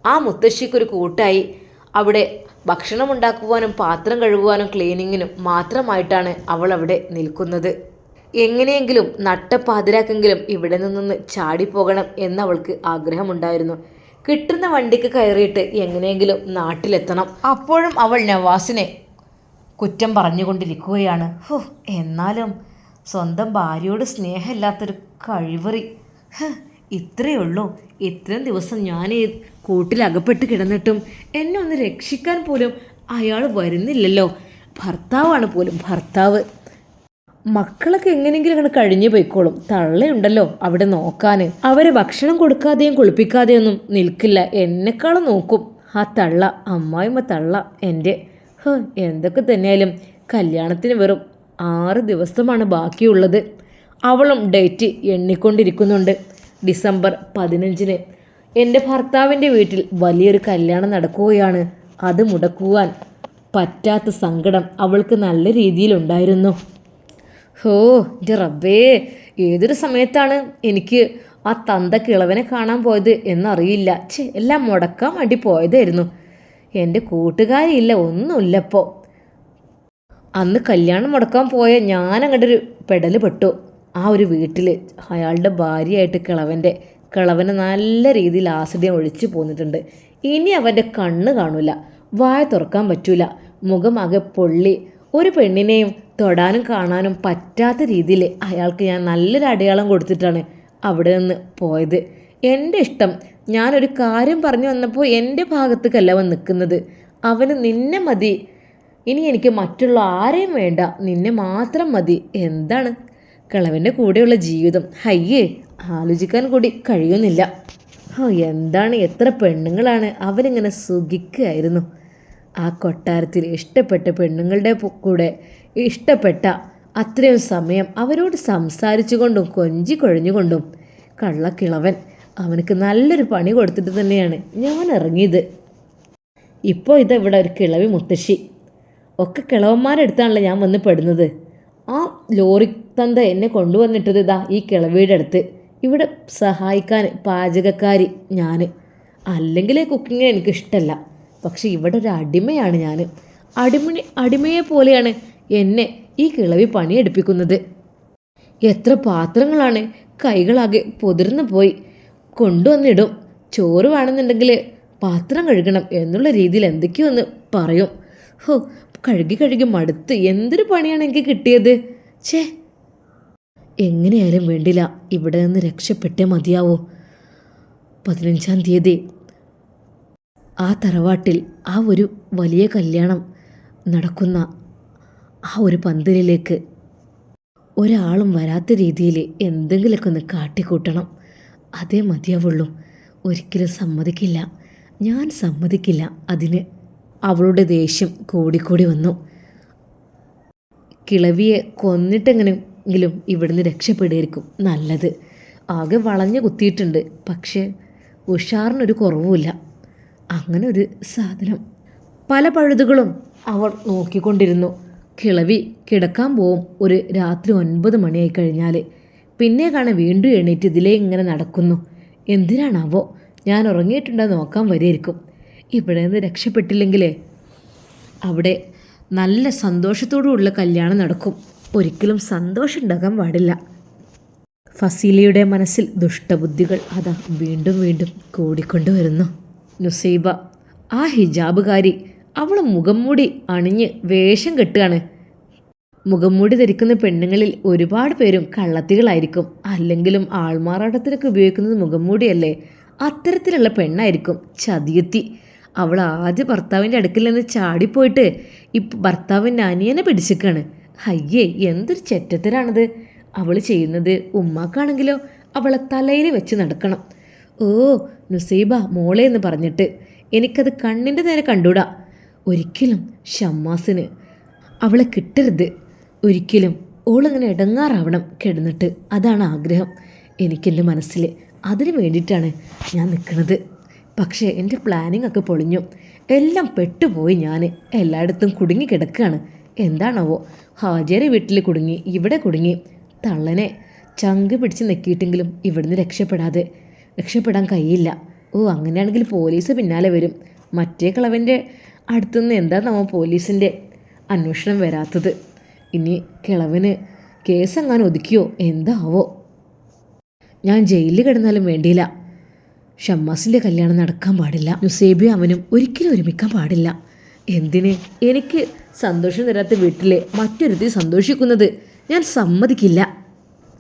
ആ മുത്തശ്ശിക്കൊരു കൂട്ടായി അവിടെ ഭക്ഷണം ഉണ്ടാക്കുവാനും പാത്രം കഴുകുവാനും ക്ലീനിങ്ങിനും മാത്രമായിട്ടാണ് അവൾ അവിടെ നിൽക്കുന്നത്. എങ്ങനെയെങ്കിലും നട്ടപ്പാതിരാക്കെങ്കിലും ഇവിടെ നിന്നൊന്ന് ചാടിപ്പോകണം എന്നവൾക്ക് ആഗ്രഹമുണ്ടായിരുന്നു. കിട്ടുന്ന വണ്ടിക്ക് കയറിയിട്ട് എങ്ങനെയെങ്കിലും നാട്ടിലെത്തണം. അപ്പോഴും അവൾ നവാസിനെ കുറ്റം പറഞ്ഞുകൊണ്ടിരിക്കുകയാണ്. ഹോ എന്നാലും സ്വന്തം ഭാര്യയോട് സ്നേഹമില്ലാത്തൊരു കഴിവറി. ഇത്രയേ ഉള്ളൂ. ഇത്രയും ദിവസം ഞാൻ ഈ കൂട്ടിൽ അകപ്പെട്ട് കിടന്നിട്ടും എന്നെ ഒന്ന് രക്ഷിക്കാൻ പോലും അയാൾ വരുന്നില്ലല്ലോ. ഭർത്താവാണ് പോലും ഭർത്താവ്. മക്കളൊക്കെ എങ്ങനെയെങ്കിലും അങ്ങനെ കഴിഞ്ഞു പോയിക്കോളും. തള്ളയുണ്ടല്ലോ അവിടെ നോക്കാൻ അവരെ ഭക്ഷണം കൊടുക്കാതെയും കുളിപ്പിക്കാതെയൊന്നും നിൽക്കില്ല. എന്നെക്കാളും നോക്കും. ആ തള്ള അമ്മായിമ്മ തള്ള എന്റെ. ഹ്, എന്തൊക്കെ തന്നെയായാലും കല്യാണത്തിന് വെറും ആറ് ദിവസമാണ് ബാക്കിയുള്ളത്. അവളും ഡേറ്റ് എണ്ണിക്കൊണ്ടിരിക്കുന്നുണ്ട്. ഡിസംബർ പതിനഞ്ചിന് എന്റെ ഭർത്താവിന്റെ വീട്ടിൽ വലിയൊരു കല്യാണം നടക്കുകയാണ്. അത് മുടക്കുവാൻ പറ്റാത്ത സങ്കടം അവൾക്ക് നല്ല രീതിയിലുണ്ടായിരുന്നു ഹോ എന്റെ റബ്ബേ ഏതൊരു സമയത്താണ് എനിക്ക് ആ തന്ത കിളവനെ കാണാൻ പോയത് എന്നറിയില്ല. ഛേ എല്ലാം മുടക്കാൻ വേണ്ടി പോയതായിരുന്നു. എന്റെ കൂട്ടുകാരിയില്ല ഒന്നുമില്ലപ്പോൾ അന്ന് കല്യാണം മുടക്കാൻ പോയ ഞാൻ അങ്ങോട്ടൊരു പെടൽ പെട്ടു. ആ ഒരു വീട്ടിൽ അയാളുടെ ഭാര്യയായിട്ട് കിളവന്റെ കിളവനെ നല്ല രീതിയിൽ ആസിഡിയം ഒഴിച്ചു പോന്നിട്ടുണ്ട്. ഇനി അവന്റെ കണ്ണ് കാണൂല വായ തുറക്കാൻ പറ്റൂല മുഖമാകെ പൊള്ളി. ഒരു പെണ്ണിനെയും തൊടാനും കാണാനും പറ്റാത്ത രീതിയിൽ അയാൾക്ക് ഞാൻ നല്ലൊരു അടയാളം കൊടുത്തിട്ടാണ് അവിടെ നിന്ന് പോയത്. എന്റെ ഇഷ്ടം ഞാനൊരു കാര്യം പറഞ്ഞു വന്നപ്പോൾ എന്റെ ഭാഗത്തേക്കല്ല അവൻ നിൽക്കുന്നത്. അവന് നിന്നെ മതി. ഇനി എനിക്ക് മറ്റുള്ള ആരെയും വേണ്ട. നിന്നെ മാത്രം മതി. എന്താണ്? കിളവന്റെ കൂടെയുള്ള ജീവിതം. ഹയ്യേ ആലോചിക്കാൻ കൂടി കഴിയുന്നില്ല. ഓ എന്താണ് എത്ര പെണ്ണുങ്ങളാണ് അവനിങ്ങനെ സുഖിക്കുകയായിരുന്നു ആ കൊട്ടാരത്തിൽ ഇഷ്ടപ്പെട്ട പെണ്ണുങ്ങളുടെ കൂടെ ഇഷ്ടപ്പെട്ട അത്രയും സമയം അവരോട് സംസാരിച്ചുകൊണ്ടും കൊഞ്ചി കൊഴിഞ്ഞുകൊണ്ടും കള്ളക്കിളവൻ അവനക്ക് നല്ലൊരു പണി കൊടുത്തിട്ട് തന്നെയാണ് ഞാൻ ഇറങ്ങിയത്. ഇപ്പോൾ ഇതെവിടെ ഒരു കിളവി മുത്തശ്ശി? ഒക്കെ കിളവന്മാരെടുത്താണല്ലോ ഞാൻ വന്ന് പെടുന്നത്. ആ ലോറി തന്ത എന്നെ കൊണ്ടുവന്നിട്ടത് ഇതാ ഈ കിളവിയുടെ അടുത്ത് ഇവിടെ സഹായിക്കാൻ പാചകക്കാരി ഞാൻ അല്ലെങ്കിൽ കുക്കിങ്ങിന് എനിക്കിഷ്ടമല്ല പക്ഷെ ഇവിടെ ഒരു അടിമയാണ് ഞാൻ അടിമണി അടിമയെ പോലെയാണ് എന്നെ ഈ കിളവി പണിയെടുപ്പിക്കുന്നത്. എത്ര പാത്രങ്ങളാണ് കൈകളാകെ പൊതിർന്നു പോയി. കൊണ്ടുവന്നിടും. ചോറ് വേണമെന്നുണ്ടെങ്കിൽ പാത്രം കഴുകണം എന്നുള്ള രീതിയിൽ എന്തൊക്കെയോ ഒന്ന് പറയും. ഹോ കഴുകി കഴുകി മടുത്ത് എന്തൊരു പണിയാണ് എനിക്ക് കിട്ടിയത്? ഛേ എങ്ങനെയായാലും വേണ്ടില്ല. ഇവിടെ നിന്ന് രക്ഷപ്പെട്ടേ മതിയാവൂ. പതിനഞ്ചാം തീയതി. ആ തറവാട്ടിൽ ആ ഒരു വലിയ കല്യാണം നടക്കുന്ന ആ ഒരു പന്തലിലേക്ക് ഒരാളും വരാത്ത രീതിയിൽ എന്തെങ്കിലുമൊക്കെ ഒന്ന് കാട്ടിക്കൂട്ടണം. അതേ മതിയാവുള്ളൂ. ഒരിക്കലും സമ്മതിക്കില്ല. ഞാൻ സമ്മതിക്കില്ല അതിന്. അവളുടെ ദേഷ്യം കൂടിക്കൂടി വന്നു. കിളവിയെ കൊന്നിട്ടെങ്ങനെങ്കിലും ഇവിടുന്ന് രക്ഷപ്പെടുമായിരിക്കും നല്ലത്. ആകെ വളഞ്ഞു കുത്തിയിട്ടുണ്ട്. പക്ഷേ ഉഷാറിനൊരു കുറവുമില്ല. അങ്ങനെ ഒരു സാധനം. പല പഴുതുകളും അവൾ നോക്കിക്കൊണ്ടിരുന്നു. കിളവി കിടക്കാൻ പോവും ഒരു രാത്രി ഒൻപത് മണിയായി കഴിഞ്ഞാൽ പിന്നെ കാണാൻ വീണ്ടും എണീറ്റ് ഇതിലേ ഇങ്ങനെ നടക്കുന്നു. എന്തിനാണാവോ? ഞാൻ ഉറങ്ങിയിട്ടുണ്ടോ നോക്കാൻ വരികയായിരിക്കും ഇവിടെ നിന്ന് രക്ഷപ്പെട്ടില്ലെങ്കിലേ അവിടെ നല്ല സന്തോഷത്തോടുള്ള കല്യാണം നടക്കും. ഒരിക്കലും സന്തോഷം ഉണ്ടാകാൻ പാടില്ല. ഫസീലയുടെ മനസ്സിൽ ദുഷ്ടബുദ്ധികൾ അതാ വീണ്ടും വീണ്ടും കൂടിക്കൊണ്ടുവരുന്നു. നുസൈബ ആ ഹിജാബുകാരി അവൾ മുഖം മൂടി അണിഞ്ഞ് വേഷം കെട്ടുകയാണ്. മുഖം മൂടി ധരിക്കുന്ന പെണ്ണുങ്ങളിൽ ഒരുപാട് പേരും കള്ളത്തികളായിരിക്കും. അല്ലെങ്കിലും ആൾമാറാട്ടത്തിനൊക്കെ ഉപയോഗിക്കുന്നത് മുഖം മൂടിയല്ലേ? അത്തരത്തിലുള്ള പെണ്ണായിരിക്കും ചതിയെത്തി. അവൾ ആദ്യം ഭർത്താവിന്റെ അടുക്കിൽ നിന്ന് ചാടിപ്പോയിട്ട് ഇപ്പം ഭർത്താവിന്റെ അനിയനെ പിടിച്ചിക്കാണ്. അയ്യേ എന്തൊരു ചെറ്റത്തരാണിത്. അവൾ ചെയ്യുന്നത് ഉമ്മാക്കാണെങ്കിലോ അവളെ തലയിൽ വെച്ച് നടക്കണം. ഓ നുസൈബ മോളെ എന്ന് പറഞ്ഞിട്ട് എനിക്കത് കണ്ണിന്റെ നേരെ കണ്ടൂടാ. ഒരിക്കലും ഷമ്മാസിന് അവളെ കിട്ടരുത്. ഒരിക്കലും ഓളിങ്ങനെ ഇടങ്ങാറാവണം കിടന്നിട്ട്. അതാണ് ആഗ്രഹം. എനിക്കെന്റെ മനസ്സിൽ അതിന് വേണ്ടിയിട്ടാണ് ഞാൻ നിൽക്കുന്നത് പക്ഷേ എന്റെ പ്ലാനിംഗ് ഒക്കെ പൊളിഞ്ഞു. എല്ലാം പെട്ടുപോയി ഞാൻ എല്ലായിടത്തും കുടുങ്ങി കിടക്കുകയാണ് എന്താണാവോ? ഹാജിയരെ വീട്ടിൽ കുടുങ്ങി ഇവിടെ കുടുങ്ങി. തള്ളനെ ചങ്ക് പിടിച്ച് നെക്കിയിട്ടെങ്കിലും ഇവിടുന്ന് രക്ഷപ്പെടാതെ. രക്ഷപ്പെടാൻ കഴിയില്ല. ഓ അങ്ങനെയാണെങ്കിൽ പോലീസ് പിന്നാലെ വരും. മറ്റേ കിളവന്റെ അടുത്തുനിന്ന് എന്താണെന്നാവോ പോലീസിന്റെ അന്വേഷണം വരാത്തത്. ഇനി കിളവന് കേസ് എങ്ങാനും ഒതുക്കിയോ? എന്താവോ? ഞാൻ ജയിലിൽ കിടന്നാലും വേണ്ടിയില്ല. ഷമ്മാസിന്റെ കല്യാണം നടക്കാൻ പാടില്ല. നുസേബിയും അവനും ഒരിക്കലും ഒരുമിക്കാൻ പാടില്ല. എന്തിന്? എനിക്ക് സന്തോഷം തരാത്ത വീട്ടിലെ മറ്റൊരുത്തി സന്തോഷിക്കുന്നത് ഞാൻ സമ്മതിക്കില്ല.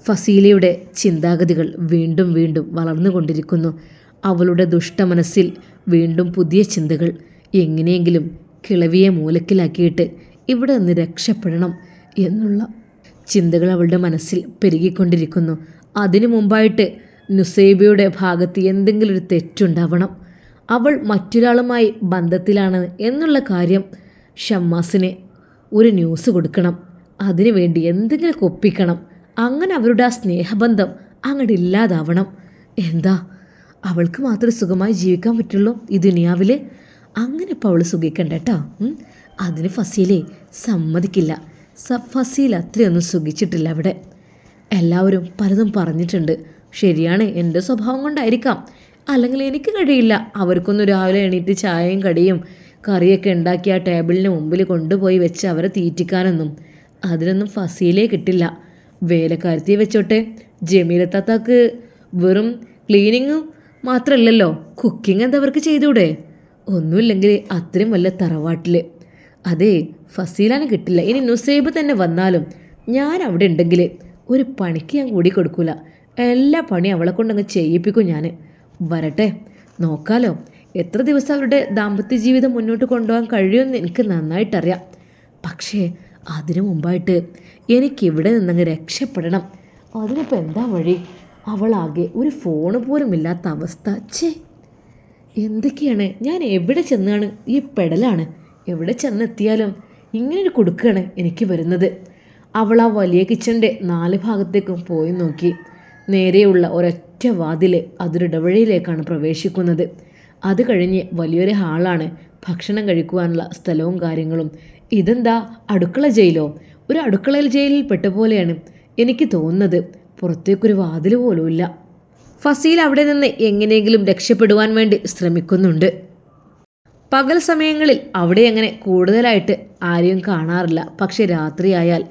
ഫസീലയുടെ ചിന്താഗതികൾ വീണ്ടും വീണ്ടും വളർന്നുകൊണ്ടിരിക്കുന്നു അവളുടെ ദുഷ്ട മനസ്സിൽ വീണ്ടും പുതിയ ചിന്തകൾ. എങ്ങനെയെങ്കിലും കിളവിയെ മൂലക്കിലാക്കിയിട്ട് ഇവിടെ നിന്ന് രക്ഷപ്പെടണം എന്നുള്ള ചിന്തകൾ അവളുടെ മനസ്സിൽ പെരുകിക്കൊണ്ടിരിക്കുന്നു. അതിനു മുമ്പായിട്ട് നുസൈബയുടെ ഭാഗത്ത് എന്തെങ്കിലും ഒരു തെറ്റുണ്ടാവണം. അവൾ മറ്റൊരാളുമായി ബന്ധത്തിലാണ് എന്നുള്ള കാര്യം ഷമ്മാസിന് ഒരു ന്യൂസ് കൊടുക്കണം. അതിനുവേണ്ടി എന്തെങ്കിലും ഒപ്പിക്കണം. അങ്ങനെ അവരുടെ ആ സ്നേഹബന്ധം അങ്ങോട്ട് ഇല്ലാതാവണം. എന്താ? അവൾക്ക് മാത്രമേ സുഖമായി ജീവിക്കാൻ പറ്റുള്ളൂ ഈ ദുനിയാവിൽ അങ്ങനെ ഇപ്പോൾ അവൾ സുഖിക്കണ്ട കേട്ടോ. അതിന് ഫസീലെ സമ്മതിക്കില്ല. സ ഫസീൽ അത്രയൊന്നും സുഖിച്ചിട്ടില്ല അവിടെ. എല്ലാവരും പലതും പറഞ്ഞിട്ടുണ്ട്. ശരിയാണ് എന്റെ സ്വഭാവം കൊണ്ടായിരിക്കാം. അല്ലെങ്കിൽ എനിക്ക് കഴിയില്ല. അവർക്കൊന്ന് രാവിലെ എണീറ്റ് ചായയും കടിയും കറിയൊക്കെ ഉണ്ടാക്കി ആ ടേബിളിന് മുമ്പിൽ കൊണ്ടുപോയി വെച്ച് അവരെ തീറ്റിക്കാനൊന്നും അതിനൊന്നും ഫസീലേ കിട്ടില്ല. വേലക്കാരത്തിയെ വെച്ചോട്ടെ. ജമീലത്താത്താക്ക് വെറും ക്ലീനിങ്ങും മാത്രമല്ലല്ലോ കുക്കിംഗ് എന്താ അവർക്ക് ചെയ്തൂടെ? ഒന്നുമില്ലെങ്കിൽ അത്രയും വല്ല തറവാട്ടിൽ അതെ ഫസീലാണ് കിട്ടില്ല. ഇനി നുസൈബ് തന്നെ വന്നാലും ഞാൻ അവിടെ ഉണ്ടെങ്കിൽ ഒരു പണിക്ക് ഞാൻ കൂടി കൊടുക്കൂല. എല്ലാ പണിയും അവളെ കൊണ്ടങ്ങ് ചെയ്യിപ്പിക്കും ഞാൻ വരട്ടെ. നോക്കാലോ. എത്ര ദിവസം അവരുടെ ദാമ്പത്യ ജീവിതം മുന്നോട്ട് കൊണ്ടുപോകാൻ കഴിയുമെന്ന് എനിക്ക് നന്നായിട്ടറിയാം. പക്ഷേ അതിനു മുമ്പായിട്ട് എനിക്കിവിടെ നിന്നങ്ങ് രക്ഷപ്പെടണം. അതിനിപ്പോൾ എന്താ വഴി? അവളാകെ ഒരു ഫോണ് പോലും ഇല്ലാത്ത അവസ്ഥ. ചേ എന്തൊക്കെയാണ്? ഞാൻ എവിടെ ചെന്നാണ് ഈ പെടലാണ്? എവിടെ ചെന്നെത്തിയാലും ഇങ്ങനൊരു കൊടുക്കുകയാണ് എനിക്ക് വരുന്നത്. അവൾ ആ വലിയ കിച്ചന്റെ നാല് ഭാഗത്തേക്കും പോയി നോക്കി. നേരെയുള്ള ഒരൊറ്റ വാതിൽ അതിരിടവഴിയിലേക്കാണ് പ്രവേശിക്കുന്നത്. അത് കഴിഞ്ഞ് വലിയൊരു ഹാളാണ് ഭക്ഷണം കഴിക്കുവാനുള്ള സ്ഥലവും കാര്യങ്ങളും. ഇതെന്താ? അടുക്കള ജയിലോ? ഒരു അടുക്കളയിൽ ജയിലിൽ പെട്ട പോലെയാണ് എനിക്ക് തോന്നുന്നത്. പുറത്തേക്കൊരു വാതിൽ പോലുമില്ല ഫസീൽ അവിടെ നിന്ന് എങ്ങനെയെങ്കിലും രക്ഷപ്പെടുവാൻ വേണ്ടി ശ്രമിക്കുന്നുണ്ട്. പകൽ സമയങ്ങളിൽ അവിടെ അങ്ങനെ കൂടുതലായിട്ട് ആരെയും കാണാറില്ല. പക്ഷെ രാത്രിയായാൽ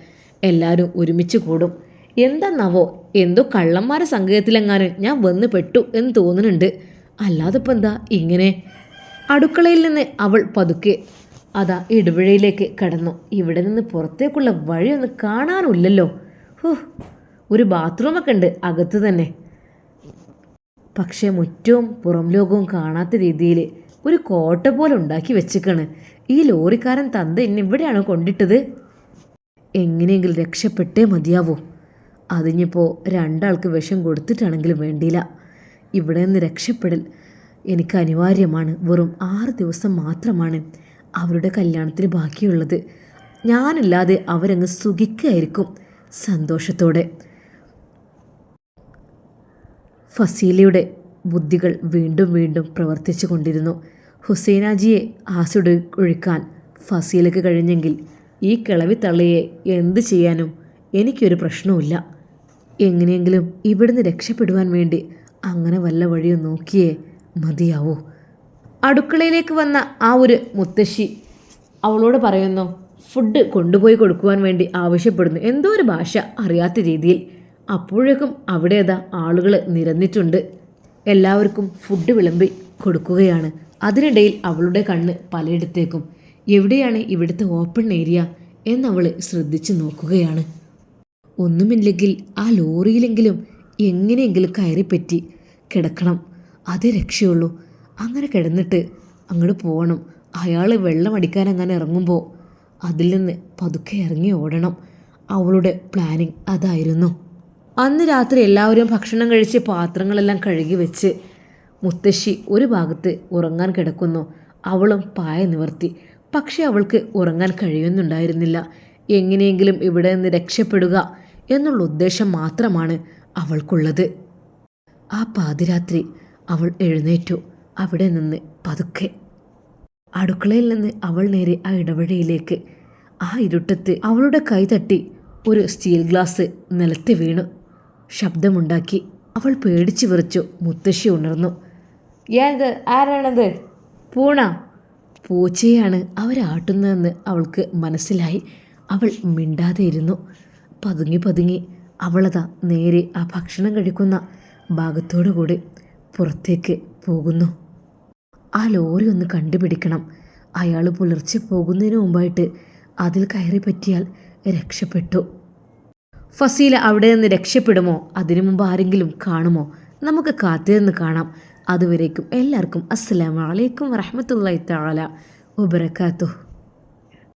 എല്ലാവരും ഒരുമിച്ച് കൂടും. എന്താന്നാവോ? എന്തോ കള്ളന്മാരെ സംഘത്തിലെങ്ങാനും ഞാൻ വന്ന് പെട്ടു എന്ന് തോന്നുന്നുണ്ട്. അല്ലാതെ ഇപ്പം എന്താ ഇങ്ങനെ? അടുക്കളയിൽ നിന്ന് അവൾ പതുക്കെ അതാ ഇടുവഴയിലേക്ക് കടന്നു. ഇവിടെ നിന്ന് പുറത്തേക്കുള്ള വഴിയൊന്നും കാണാനുമില്ലല്ലോ ഹോ ഒരു ബാത്റൂമൊക്കെ ഉണ്ട് അകത്ത് തന്നെ. പക്ഷേ മുറ്റവും പുറം ലോകവും കാണാത്ത രീതിയിൽ ഒരു കോട്ട പോലെ ഉണ്ടാക്കി വെച്ചിക്കാണ്. ഈ ലോറിക്കാരൻ തന്ത എന്നെ ഇവിടെയാണോ കൊണ്ടിട്ടത്? എങ്ങനെയെങ്കിലും രക്ഷപ്പെട്ടേ മതിയാവൂ. അതിനിപ്പോൾ രണ്ടാൾക്ക് വിഷം കൊടുത്തിട്ടാണെങ്കിലും വേണ്ടിയില്ല. ഇവിടെ നിന്ന് രക്ഷപ്പെടൽ എനിക്ക് അനിവാര്യമാണ്. വെറും ആറ് ദിവസം മാത്രമാണ് അവരുടെ കല്യാണത്തിന് ബാക്കിയുള്ളത്. ഞാനില്ലാതെ അവരങ്ങ് സുഖിക്കായിരിക്കും സന്തോഷത്തോടെ. ഫസീലയുടെ ബുദ്ധികൾ വീണ്ടും വീണ്ടും പ്രവർത്തിച്ചു കൊണ്ടിരുന്നു. ഹുസൈനാജിയെ ആസിഡ് ഒഴിക്കാൻ ഫസീലയ്ക്ക് കഴിഞ്ഞെങ്കിൽ ഈ കിളവി തള്ളിയെ എന്ത് ചെയ്യാനും എനിക്കൊരു പ്രശ്നവുമില്ല. എങ്ങനെയെങ്കിലും ഇവിടുന്ന് രക്ഷപ്പെടുവാൻ വേണ്ടി അങ്ങനെ വല്ല വഴിയോ നോക്കിയേ മതിയാവൂ. അടുക്കളയിലേക്ക് വന്ന ആ ഒരു മുത്തശ്ശി അവളോട് പറയുന്നു ഫുഡ് കൊണ്ടുപോയി കൊടുക്കുവാൻ വേണ്ടി ആവശ്യപ്പെടുന്നു. എന്തോ ഒരു ഭാഷ അറിയാത്ത രീതിയിൽ. അപ്പോഴേക്കും അവിടെ അതാ ആളുകൾ നിരന്നിട്ടുണ്ട്. എല്ലാവർക്കും ഫുഡ് വിളമ്പി കൊടുക്കുകയാണ്. അതിനിടയിൽ അവളുടെ കണ്ണ് പലയിടത്തേക്കും. എവിടെയാണ് ഇവിടുത്തെ ഓപ്പൺ ഏരിയ എന്നവൾ ശ്രദ്ധിച്ചു നോക്കുകയാണ്. ഒന്നുമില്ലെങ്കിൽ ആ ലോറിയിലെങ്കിലും എങ്ങനെയെങ്കിലും കയറിപ്പറ്റി കിടക്കണം. അതേ രക്ഷയുള്ളൂ. അങ്ങനെ കിടന്നിട്ട് അങ്ങോട്ട് പോകണം അയാൾ വെള്ളം അടിക്കാൻ അങ്ങനെ ഇറങ്ങുമ്പോൾ അതിൽ നിന്ന് പതുക്കെ ഇറങ്ങി ഓടണം. അവളുടെ പ്ലാനിങ് അതായിരുന്നു. അന്ന് രാത്രി എല്ലാവരും ഭക്ഷണം കഴിച്ച് പാത്രങ്ങളെല്ലാം കഴുകി വെച്ച് മുത്തശ്ശി ഒരു ഭാഗത്ത് ഉറങ്ങാൻ കിടക്കുന്നു. അവളും പായ നിവർത്തി. പക്ഷെ അവൾക്ക് ഉറങ്ങാൻ കഴിയുന്നുണ്ടായിരുന്നില്ല. എങ്ങനെയെങ്കിലും ഇവിടെ നിന്ന് രക്ഷപ്പെടുക എന്നുള്ള ഉദ്ദേശം മാത്രമാണ് അവൾക്കുള്ളത്. ആ പാതിരാത്രി അവൾ എഴുന്നേറ്റു. അവിടെ നിന്ന് പതുക്കെ. അടുക്കളയിൽ നിന്ന് അവൾ നേരെ ആ ഇടവഴിയിലേക്ക്. ആ ഇരുട്ടത്ത് അവളുടെ കൈ തട്ടി ഒരു സ്റ്റീൽ ഗ്ലാസ് നിലത്ത് വീണു. ശബ്ദമുണ്ടാക്കി അവൾ പേടിച്ചു വിറച്ചു മുത്തശ്ശി ഉണർന്നു. ഏത്? ആരാണത്? പൂണ? പൂച്ചയാണ്. അവരാട്ടുന്നതെന്ന് അവൾക്ക് മനസ്സിലായി. അവൾ മിണ്ടാതെ ഇരുന്നു. പതുങ്ങി പതുങ്ങി അവളതാ നേരെ ആ ഭക്ഷണം കഴിക്കുന്ന ഭാഗത്തോടു കൂടി പുറത്തേക്ക് പോകുന്നു. ആ ലോറി ഒന്ന് കണ്ടുപിടിക്കണം. അയാൾ പുലർച്ചെ പോകുന്നതിന് മുമ്പായിട്ട് അതിൽ കയറി പറ്റിയാൽ രക്ഷപ്പെട്ടു. ഫസീല അവിടെ നിന്ന് രക്ഷപ്പെടുമോ? അതിനു മുമ്പ് ആരെങ്കിലും കാണുമോ? നമുക്ക് കാത്തിരുന്ന് കാണാം. അതുവരേക്കും എല്ലാവർക്കും അസ്സലാമലൈക്കും വറഹമത്തല്ലാ തആല വബറകാതുഹു.